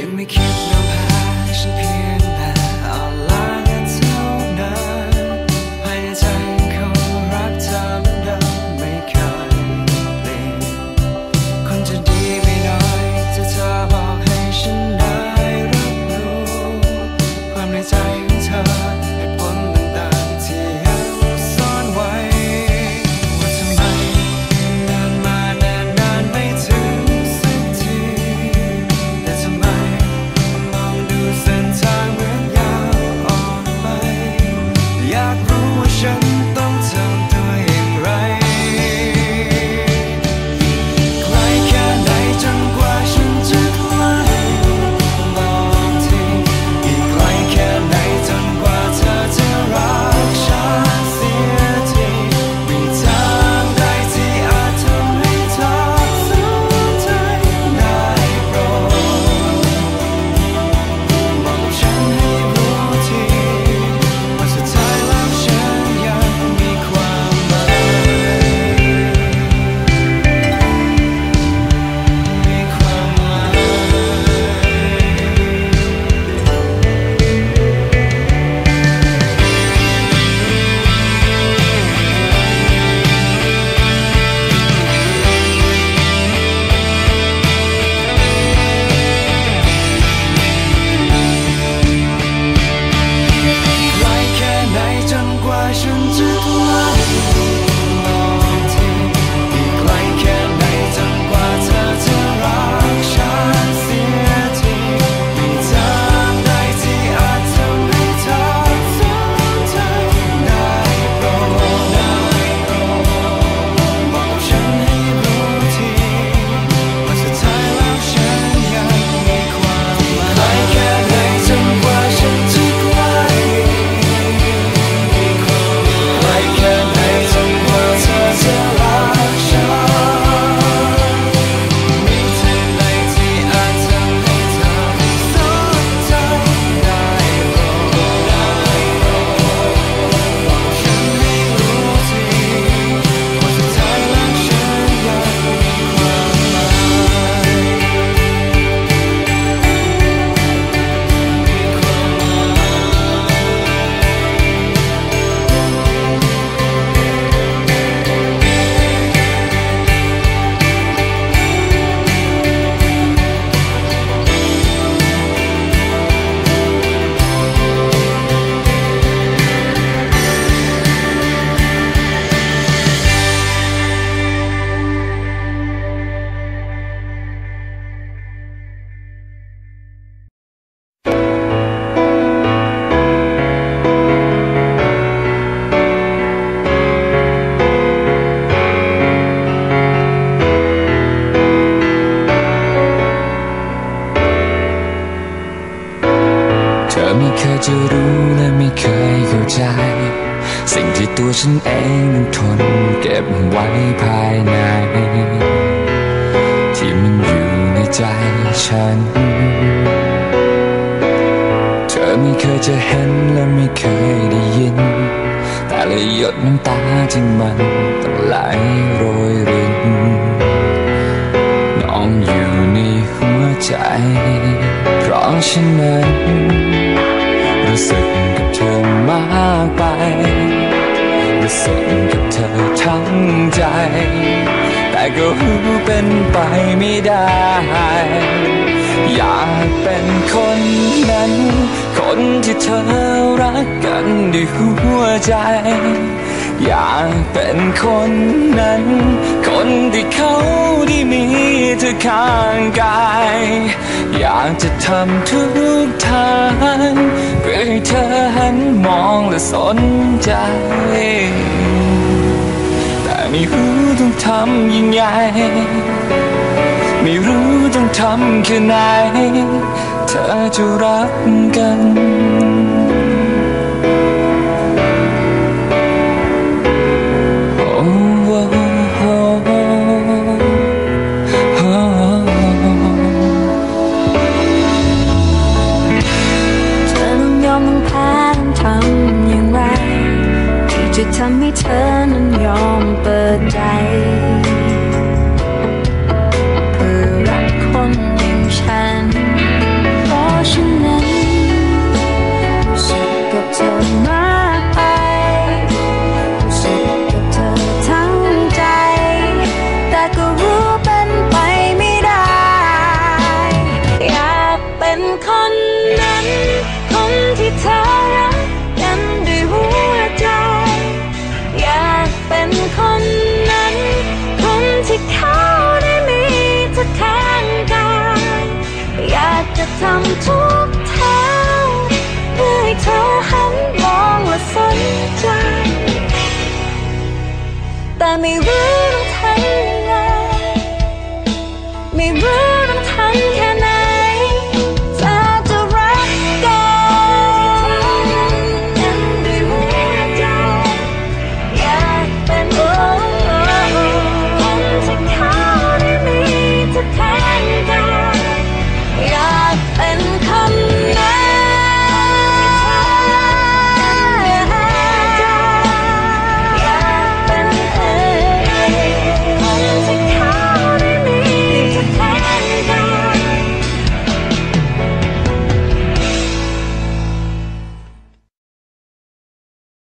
You may keep no จะรู้และไม่เคยเข้าใจ สิ่งที่ตัวฉันเองนั้นทนเก็บไว้ภายใน ที่มันอยู่ในใจฉัน เธอไม่เคยจะเห็นและไม่เคยได้ยิน แต่ละหยดน้ำตาที่มันต้องไหลโรยรินน้องอยู่ในหัวใจ เพราะฉันนั้น รู้สึกกับเธอมากไปรู้สึกกับเธอทั้งใจ แต่ก็รู้เป็นไปไม่ได้ อยากเป็นคนนั้น คนที่เธอรักกันด้วยหัวใจ อยากเป็นคนนั้น คนที่เขาได้มีเธอข้างกาย อยากจะทำทุกทาง พื่อให้เธอหันมองและสนใจ แต่ไม่รู้ต้องทำยังไง ไม่รู้ต้องทำแค่ไหน เธอจะรักกัน ทุกทาเพื่อให้เธอหันมองและสนใจ แต่ไม่รู้